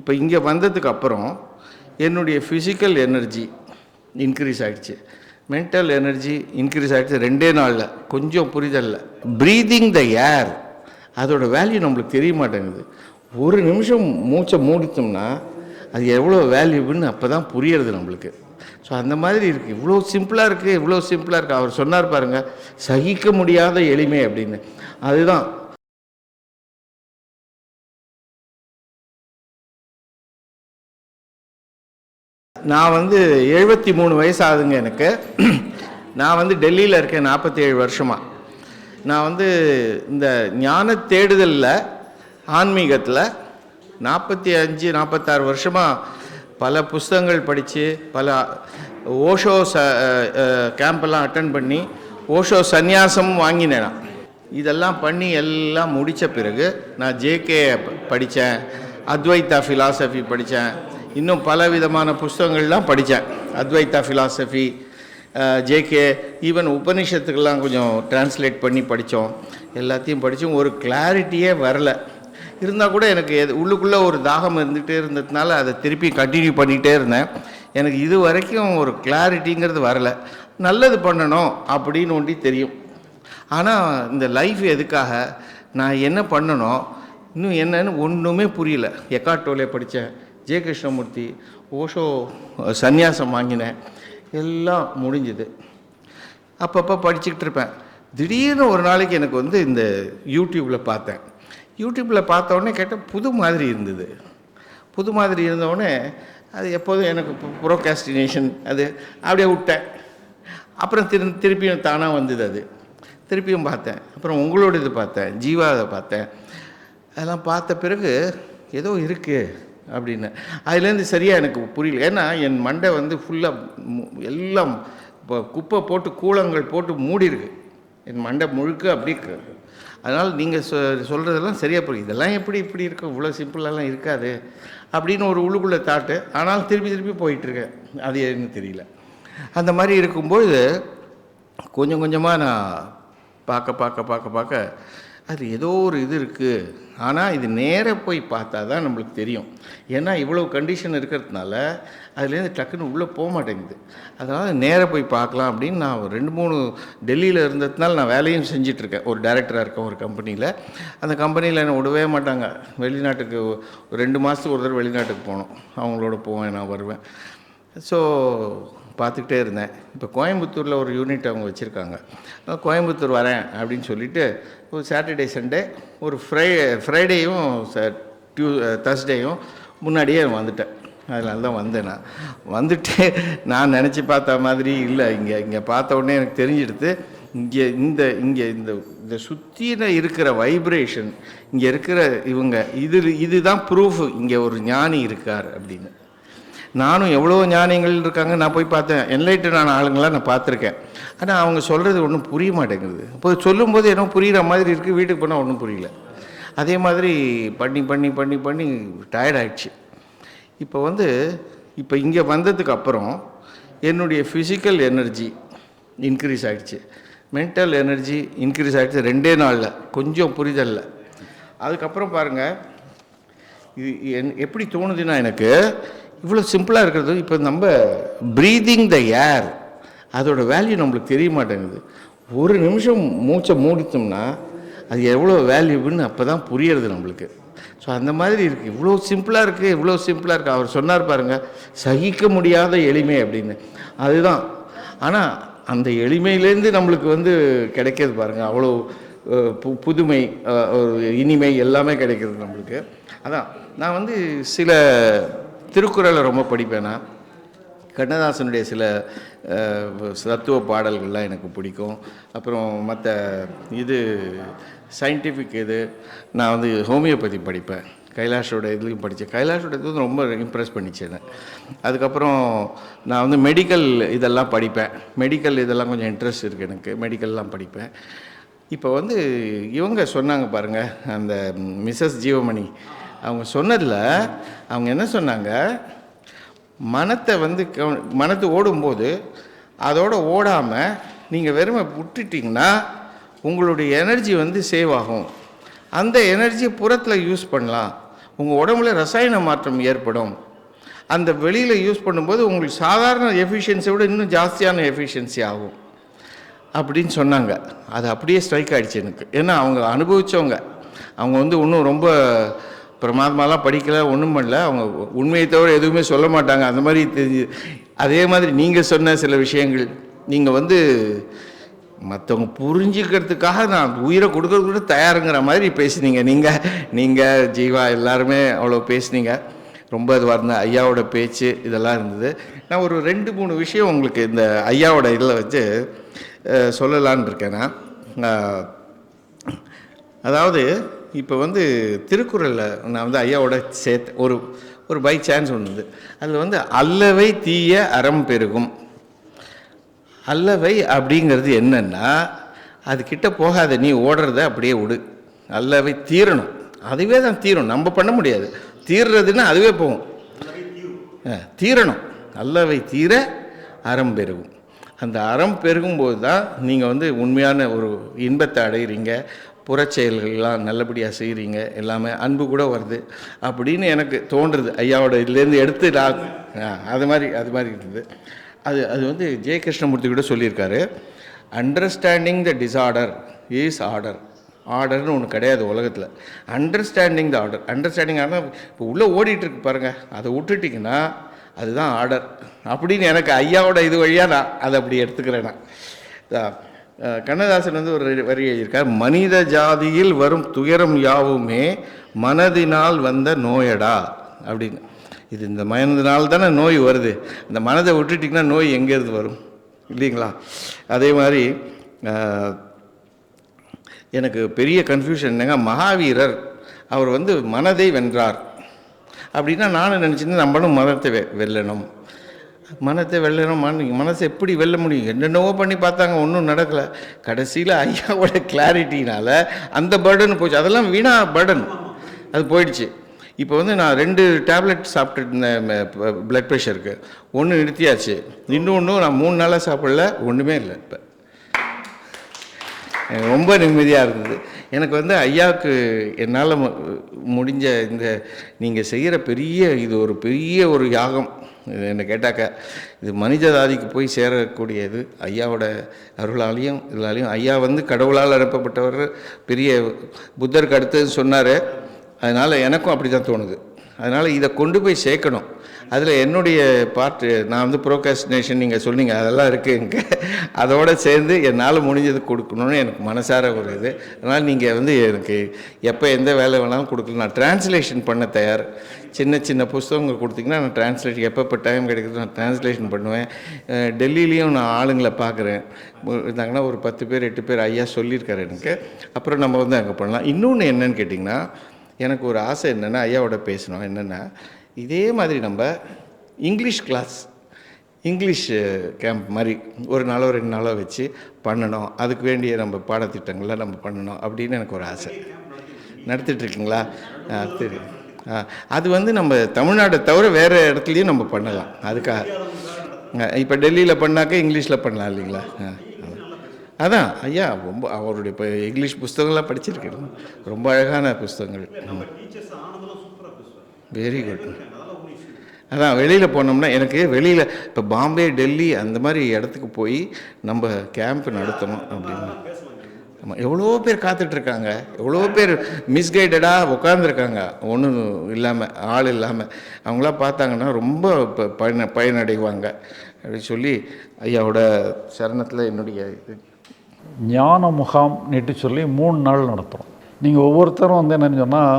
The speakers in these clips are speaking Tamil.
இப்போ இங்கே வந்ததுக்கு அப்புறம் என்னுடைய ஃபிசிக்கல் எனர்ஜி இன்க்ரீஸ் ஆகிடுச்சு மென்டல் எனர்ஜி இன்க்ரீஸ் ஆகிடுச்சு ரெண்டே நாளில். கொஞ்சம் புரிதல்ல. ப்ரீதிங் த ஏர் அதோட வேல்யூ நம்மளுக்கு தெரிய மாட்டேங்குது. ஒரு நிமிஷம் மூச்சை மூடித்தோம்னா அது எவ்வளோ வேல்யூபிள்னு அப்போ தான் புரியறது நம்மளுக்கு. ஸோ அந்த மாதிரி இருக்குது இவ்வளோ சிம்பிளாக இருக்குது இவ்வளோ சிம்பிளாக இருக்குது அவர் சொன்னார் பாருங்கள் சகிக்க முடியாத எளிமை அப்படின்னு. அதுதான் நான் வந்து எழுபத்தி மூணு வயசு ஆகுதுங்க எனக்கு. நான் வந்து டெல்லியில் இருக்கேன் நாற்பத்தி ஏழு வருஷமாக நான் வந்து இந்த ஞான தேடுதலில் ஆன்மீகத்தில் நாற்பத்தி அஞ்சு நாற்பத்தாறு வருஷமாக பல புஸ்தகங்கள் படித்து பல ஓஷோ ச கேம்பெல்லாம் அட்டன் பண்ணி ஓஷோ சந்நியாசமும் வாங்கினேன் நான். இதெல்லாம் பண்ணி எல்லாம் முடித்த பிறகு நான் ஜேகே படித்தேன் அத்வைத்தா ஃபிலாசபி படித்தேன் இன்னும் பல விதமான புஸ்தகங்கள்லாம் படித்தேன். அத்வைத்தா ஃபிலாசபி ஜேகே ஈவன் உபநிஷத்துக்கெல்லாம் கொஞ்சம் டிரான்ஸ்லேட் பண்ணி படித்தோம். எல்லாத்தையும் படித்தோம் ஒரு கிளாரிட்டியே வரல. இருந்தால் கூட எனக்கு எது உள்ளுக்குள்ளே ஒரு தாகம் இருந்துகிட்டே இருந்ததுனால அதை திருப்பி கண்டினியூ பண்ணிகிட்டே இருந்தேன். எனக்கு இது வரைக்கும் ஒரு கிளாரிட்டிங்கிறது வரல. நல்லது பண்ணணும் அப்படின்னு ஒண்டி தெரியும். ஆனால் இந்த லைஃப் எதுக்காக நான் என்ன பண்ணணும் இன்னும் என்னன்னு ஒன்றுமே புரியல. எக்காட்டோலே படித்தேன். ஜெய கிருஷ்ணமூர்த்தி ஓஷோ சந்நியாசம் வாங்கினேன் எல்லாம் முடிஞ்சுது. அப்பப்போ படிச்சுக்கிட்டு இருப்பேன். திடீர்னு ஒரு நாளைக்கு எனக்கு வந்து இந்த யூடியூப்பில் பார்த்தேன். யூடியூப்பில் பார்த்த உடனே கேட்டால் புது மாதிரி இருந்தது. புது மாதிரி இருந்தவுடனே அது எப்போதும் எனக்கு ப்ரோகாஸ்டினேஷன் அது அப்படியே விட்டேன். அப்புறம் திரு திருப்பியும் தானாக வந்தது அது. திருப்பியும் பார்த்தேன். அப்புறம் உங்களோட இது பார்த்தேன் ஜீவாவை பார்த்தேன். அதெல்லாம் பார்த்த பிறகு ஏதோ இருக்குது அப்படின்னு. அதுலேருந்து சரியாக எனக்கு புரியல. ஏன்னா என் மண்டை வந்து ஃபுல்லாக எல்லாம் இப்போ குப்பை போட்டு கூளங்கள் போட்டு மூடிருக்கு. என் மண்டை முழுக்க அப்படி இருக்கு அதனால் நீங்கள் சொ சொல்கிறதெல்லாம் சரியாக புரியும் இதெல்லாம் எப்படி இப்படி இருக்கும் இவ்வளோ சிம்பிளெல்லாம் இருக்காது அப்படின்னு ஒரு உள்ளுக்குள்ளே தாட்டு. ஆனால் திருப்பி திருப்பி போயிட்டுருக்கேன். அது எனக்கு தெரியல. அந்த மாதிரி இருக்கும்போது கொஞ்சம் கொஞ்சமாக நான் பார்க்க பார்க்க பார்க்க பார்க்க அது ஏதோ ஒரு இது இருக்குது ஆனால் இது நேராக போய் பார்த்தா தான் நம்மளுக்கு தெரியும். ஏன்னா இவ்வளோ கண்டிஷன் இருக்கிறதுனால அதுலேருந்து டக்குன்னு உள்ளே போக மாட்டேங்குது. அதனால் நேராக போய் பார்க்கலாம் அப்படின்னு நான் ஒரு ரெண்டு மூணு டெல்லியில் இருந்ததுனால நான் வேலையும் செஞ்சிட்ருக்கேன். ஒரு டைரக்டராக இருக்கேன் ஒரு கம்பெனியில் அந்த கம்பெனியில் என்னை விடவே மாட்டாங்க. வெளிநாட்டுக்கு ரெண்டு மாதத்துக்கு ஒரு தடவை வெளிநாட்டுக்கு போகணும். அவங்களோட போவேன் நான் வருவேன். ஸோ பார்த்துக்கிட்டே இருந்தேன். இப்போ கோயம்புத்தூரில் ஒரு யூனிட் அவங்க வச்சுருக்காங்க. கோயம்புத்தூர் வரேன் அப்படின்னு சொல்லிட்டு ஒரு சாட்டர்டே சண்டே ஒரு ஃப்ரை ஃப்ரைடேயும் ச டியூ தர்ஸ்டேயும் முன்னாடியே வந்துட்டேன். அதனால தான் வந்தேன் நான். வந்துட்டு நான் நினச்சி பார்த்த மாதிரி இல்லை. இங்கே இங்கே பார்த்த உடனே எனக்கு தெரிஞ்சிடுது இங்கே இந்த இங்கே இந்த இந்த சுற்றின இருக்கிற வைப்ரேஷன் இங்கே இருக்கிற இவங்க இது இதுதான் ப்ரூஃப் இங்கே ஒரு ஞானி இருக்கார் அப்படின்னு. நானும் எவ்வளோ ஞானிகள் இருக்காங்க நான் போய் பார்த்தேன். என்லைட்டடான ஆளுங்களாம் நான் பார்த்துருக்கேன். ஆனால் அவங்க சொல்கிறது ஒன்றும் புரிய மாட்டேங்குது. இப்போ சொல்லும்போது என்ன புரிகிற மாதிரி இருக்குது வீட்டுக்கு போனால் ஒன்றும் புரியல. அதே மாதிரி பண்ணி பண்ணி பண்ணி பண்ணி டயர்டாயிடுச்சு இப்போ வந்து இப்போ இங்கே வந்ததுக்கு அப்புறம் என்னுடைய ஃபிசிக்கல் எனர்ஜி இன்க்ரீஸ் ஆகிடுச்சு மென்டல் எனர்ஜி இன்க்ரீஸ் ஆகிடுச்சு ரெண்டே நாளில். கொஞ்சம் புரிதல்ல. அதுக்கப்புறம் பாருங்கள் இது என் எப்படி தோணுதுன்னா எனக்கு இவ்வளோ சிம்பிளாக இருக்கிறது. இப்போ நம்ம ப்ரீதிங் த ஏர் அதோட வேல்யூ நம்மளுக்கு தெரிய மாட்டேங்குது ஒரு நிமிஷம் மூச்சை மூடித்தோம்னா அது எவ்வளோ வேல்யூன்னு அப்போ தான் புரியறது நம்மளுக்கு. ஸோ அந்த மாதிரி இருக்குது இவ்வளோ சிம்பிளாக இருக்குது இவ்வளோ சிம்பிளாக இருக்குது அவர் சொன்னார் பாருங்கள் சகிக்க முடியாத எளிமை அப்படின்னு. அதுதான். ஆனால் அந்த எளிமையிலேருந்து நம்மளுக்கு வந்து கிடைக்கிது பாருங்கள் அவ்வளோ பு புதுமை ஒரு இனிமை எல்லாமே கிடைக்கிறது நம்மளுக்கு. அதான். நான் வந்து சில திருக்குறளை ரொம்ப படிப்பேன்? நான் கண்ணதாசனுடைய சில தத்துவ பாடல்கள்லாம் எனக்கு பிடிக்கும். அப்புறம் மற்ற இது சயின்டிஃபிக் இது நான் வந்து ஹோமியோபதி படிப்பேன். கைலாஷோட இதுலையும் படித்தேன் கைலாஷோட இது வந்து ரொம்ப இம்ப்ரெஸ் பண்ணிச்சு என்னை. அதுக்கப்புறம் நான் வந்து மெடிக்கல் இதெல்லாம் படிப்பேன். மெடிக்கல் இதெல்லாம் கொஞ்சம் இன்ட்ரெஸ்ட் இருக்குது எனக்கு. மெடிக்கல்லாம் படிப்பேன். இப்போ வந்து இவங்க சொன்னாங்க பாருங்கள் அந்த மிஸ்ஸஸ் ஜீவமணி அவங்க சொன்னதில் அவங்க என்ன சொன்னாங்க? மனத்தை வந்து மனத்து ஓடும்போது அதோட ஓடாமல் நீங்கள் வெறுமை விட்டுட்டிங்கன்னா உங்களுடைய எனர்ஜி வந்து சேவ் ஆகும். அந்த எனர்ஜியை புறத்தில் யூஸ் பண்ணலாம். உங்கள் உடம்புல ரசாயன மாற்றம் ஏற்படும். அந்த வெளியில் யூஸ் பண்ணும்போது உங்களுக்கு சாதாரண எஃபிஷியன்சியை விட இன்னும் ஜாஸ்தியான எஃபிஷியன்சி ஆகும். அப்படின்னு சொன்னாங்க. அது அப்படியே ஸ்ட்ரைக் ஆகிடுச்சு எனக்கு. ஏன்னா அவங்க அனுபவித்தவங்க அவங்க வந்து இன்னும் ரொம்ப பிரமாத்மாலாம் படிக்கல ஒன்றும் பண்ணல. அவங்க உண்மையை தவிர எதுவுமே சொல்ல மாட்டாங்க. அந்த மாதிரி தெரிஞ்சு அதே மாதிரி நீங்கள் சொன்ன சில விஷயங்கள் நீங்கள் வந்து மற்றவங்க புரிஞ்சுக்கிறதுக்காக நான் உயிரை கொடுக்கறது கூட தயாருங்கிற மாதிரி பேசுனீங்க. நீங்கள் நீங்கள் ஜீவா எல்லாருமே அவ்வளோ பேசுனீங்க. ரொம்ப இதுவாக இருந்த ஐயாவோட பேச்சு இதெல்லாம் இருந்தது. நான் ஒரு ரெண்டு மூணு விஷயம் உங்களுக்கு இந்த ஐயாவோட இதில் வச்சு சொல்லலான் சொல்லலான்னு இருக்கேன் நான். அதாவது இப்போ வந்து திருக்குறளில் நான் வந்து ஐயாவோட சேர்த்து ஒரு ஒரு பை சான்ஸ் ஒன்று அதில் வந்து அல்லவை தீய அறம் பெருகும். அல்லவை அப்படிங்கிறது என்னென்னா அது கிட்ட போகாத நீ ஓடுறத அப்படியே விடு. அல்லவை தீரணும். அதுவே தான் தீரும். நம்ம பண்ண முடியாது. தீர்றதுன்னா அதுவே போகும். தீரணும். அல்லவை தீர அறம் பெருகும். அந்த அறம் பெருகும்போது தான் நீங்கள் வந்து உண்மையான ஒரு இன்பத்தை அடைகிறீங்க புறச்செயல்கள்லாம் நல்லபடியாக செய்கிறீங்க எல்லாமே அன்பு கூட வருது. அப்படின்னு எனக்கு தோன்றுறது ஐயாவோட இதுலேருந்து எடுத்து நான் அது மாதிரி அது மாதிரி இருந்தது. அது அது வந்து ஜெய கிருஷ்ணமூர்த்தி கூட சொல்லியிருக்காரு. Understanding the disorder is order order ஒன்று கிடையாது உலகத்தில். அண்டர்ஸ்டாண்டிங் த ஆர்டர் அண்டர்ஸ்டாண்டிங் ஆனால் இப்போ உள்ளே ஓடிட்டுருக்கு பாருங்கள் அதை விட்டுட்டிங்கன்னா அதுதான் ஆர்டர் அப்படின்னு எனக்கு ஐயாவோட இது வழியாக நான் அதை அப்படி எடுத்துக்கிறேன் நான். கண்ணதாசன் வந்து ஒரு வரி எழுதியிருக்கார். மனித ஜாதியில் வரும் துயரம் யாவுமே மனதினால் வந்த நோயடா அப்படின்னு. இது இந்த மனதினால் தானே நோய் வருது. இந்த மனதை விட்டுட்டிங்கன்னா நோய் எங்கேருந்து வரும்? இல்லைங்களா? அதே மாதிரி எனக்கு பெரிய கன்ஃபியூஷன் என்னங்க? மகாவீரர் அவர் வந்து மனதை வென்றார். அப்படின்னா நானும் நினச்சிருந்தேன் நம்மளும் மதத்தை வெல்லணும். மனத்தை வெல்லணும் மன மனசை எப்படி வெல்ல முடியும்? என்னென்னவோ பண்ணி பார்த்தாங்க ஒன்றும் நடக்கலை. கடைசியில் ஐயாவோட கிளாரிட்டினால் அந்த பர்டன் போச்சு. அதெல்லாம் வீணா பர்டன் அது போயிடுச்சு. இப்போ வந்து நான் ரெண்டு டேப்லெட் சாப்பிட்டு இருந்தேன் ப்ளட் ப்ரெஷருக்கு ஒன்று நிறுத்தியாச்சு. இன்னொன்று நான் மூணு நாளாக சாப்பிடல ஒன்றுமே இல்லை இப்போ. எனக்கு ரொம்ப நிம்மதியாக இருந்தது. எனக்கு வந்து ஐயாவுக்கு என்னால் முடிஞ்ச இந்த நீங்கள் செய்கிற பெரிய இது ஒரு பெரிய ஒரு யாகம். இது என்ன கேட்டாக்க இது மனித ஜாதிக்கு போய் சேரக்கூடியது ஐயாவோட அருளாலையும் இதனாலையும் ஐயா வந்து கடவுளால் அனுப்பப்பட்டவர் பெரிய புத்தருக்கு அடுத்தது சொன்னார். அதனால் எனக்கும் அப்படி தான் தோணுது. அதனால் இதை கொண்டு போய் சேர்க்கணும். அதில் என்னுடைய பார்ட் நான் வந்து ப்ரோகாஸ்டினேஷன் நீங்கள் சொன்னீங்க அதெல்லாம் இருக்குது இங்கே. அதோடு சேர்ந்து என்னால் முடிஞ்சது கொடுக்கணும்னு எனக்கு மனசார ஒரு இது. அதனால் நீங்கள் வந்து எனக்கு எப்போ எந்த வேலை வேணாலும் கொடுக்கலாம். நான் டிரான்ஸ்லேஷன் பண்ண தயார். சின்ன சின்ன புஸ்தகங்கள் கொடுத்தீங்கன்னா நான் டிரான்ஸ்லேஷன் எப்பப்போ டைம் கிடைக்கிறது நான் டிரான்ஸ்லேஷன் பண்ணுவேன். டெல்லியிலையும் நான் ஆளுங்களை பார்க்குறேன் இருந்தாங்கன்னா ஒரு பத்து பேர் எட்டு பேர் ஐயா சொல்லியிருக்காரு எனக்கு. அப்புறம் நம்ம வந்து அங்கே பண்ணலாம். இன்னொன்று என்னன்னு கேட்டிங்கன்னா எனக்கு ஒரு ஆசை என்னென்னா ஐயாவோட பேசணும். என்னென்னா இதே மாதிரி நம்ம இங்கிலீஷ் கிளாஸ் இங்கிலீஷ் கேம்ப் மாதிரி ஒரு நாளோ ரெண்டு நாளோ வச்சு பண்ணணும். அதுக்கு வேண்டிய நம்ம பாடத்திட்டங்களை நம்ம பண்ணணும் அப்படின்னு எனக்கு ஒரு ஆசை. நடத்திட்டு இருக்கீங்களா ஆ சரி. ஆ அது வந்து நம்ம தமிழ்நாட்டை தவிர வேறு இடத்துலையும் நம்ம பண்ணலாம். அதுக்காக இப்போ டெல்லியில் பண்ணாக்க இங்கிலீஷில் பண்ணலாம் இல்லைங்களா. அதான் ஐயா ரொம்ப அவருடைய இப்போ இங்கிலீஷ் புஸ்தகங்கள்லாம் படிச்சிருக்கேன். ரொம்ப அழகான புஸ்தகங்கள். வெரி குட் அதான் வெளியில் போனோம்னா எனக்கு வெளியில் இப்போ பாம்பே டெல்லி அந்த மாதிரி இடத்துக்கு போய் நம்ம கேம்ப் நடத்தணும் அப்படின்னு. ஆமாம் எவ்வளோ பேர் காத்துட்ருக்காங்க. எவ்வளோ பேர் மிஸ்கைடடாக உட்காந்துருக்காங்க ஒன்றும் இல்லாமல் ஆள் இல்லாமல் அவங்களாம் பார்த்தாங்கன்னா ரொம்ப இப்போ பயன பயனடைவாங்க. அப்படின்னு சொல்லி ஐயாவோட சரணத்தில் என்னுடைய இது. ஞான முகாம் நீட்டு சொல்லி மூணு நாள் நடத்துகிறோம் நீங்கள் ஒவ்வொருத்தரும் வந்து என்னென்னு சொன்னால்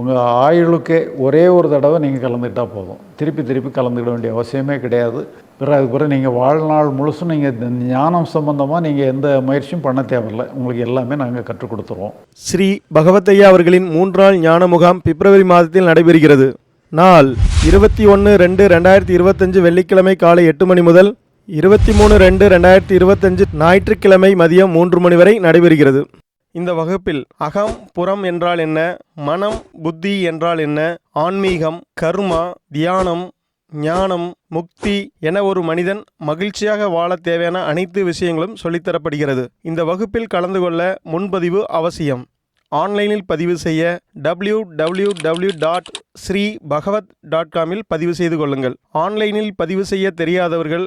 உங்கள் ஆயுளுக்கே ஒரே ஒரு தடவை நீங்கள் கலந்துக்கிட்டால் போதும். திருப்பி திருப்பி கலந்துக்கிட வேண்டிய அவசியமே கிடையாது. பிறகு அதுக்கு பிறகு நீங்கள் வாழ்நாள் முழுசும் நீங்கள் ஞானம் சம்பந்தமாக நீங்கள் எந்த முயற்சியும் பண்ண தேவையில்லை. உங்களுக்கு எல்லாமே நாங்கள் கற்றுக் கொடுத்துருவோம். ஸ்ரீ பகவத்தையா அவர்களின் மூன்றாள் ஞான முகாம் பிப்ரவரி மாதத்தில் நடைபெறுகிறது. நாள் இருபத்தி ஒன்று ரெண்டு ரெண்டாயிரத்தி இருபத்தஞ்சு வெள்ளிக்கிழமை காலை எட்டு மணி முதல் இருபத்தி மூணு ரெண்டு ரெண்டாயிரத்தி இருபத்தஞ்சு ஞாயிற்றுக்கிழமை மதியம் மூன்று மணி வரை நடைபெறுகிறது. இந்த வகுப்பில் அகம் புறம் என்றால் என்ன மனம் புத்தி என்றால் என்ன ஆன்மீகம் கர்மா தியானம் ஞானம் முக்தி என ஒரு மனிதன் மகிழ்ச்சியாக வாழ தேவையான அனைத்து விஷயங்களும் சொல்லித்தரப்படுகிறது இந்த வகுப்பில் கலந்து கொள்ள முன்பதிவு அவசியம். ஆன்லைனில் பதிவு செய்ய W W W dot Sri Bhagavat dot காமில் பதிவு செய்து கொள்ளுங்கள். ஆன்லைனில் பதிவு செய்ய தெரியாதவர்கள்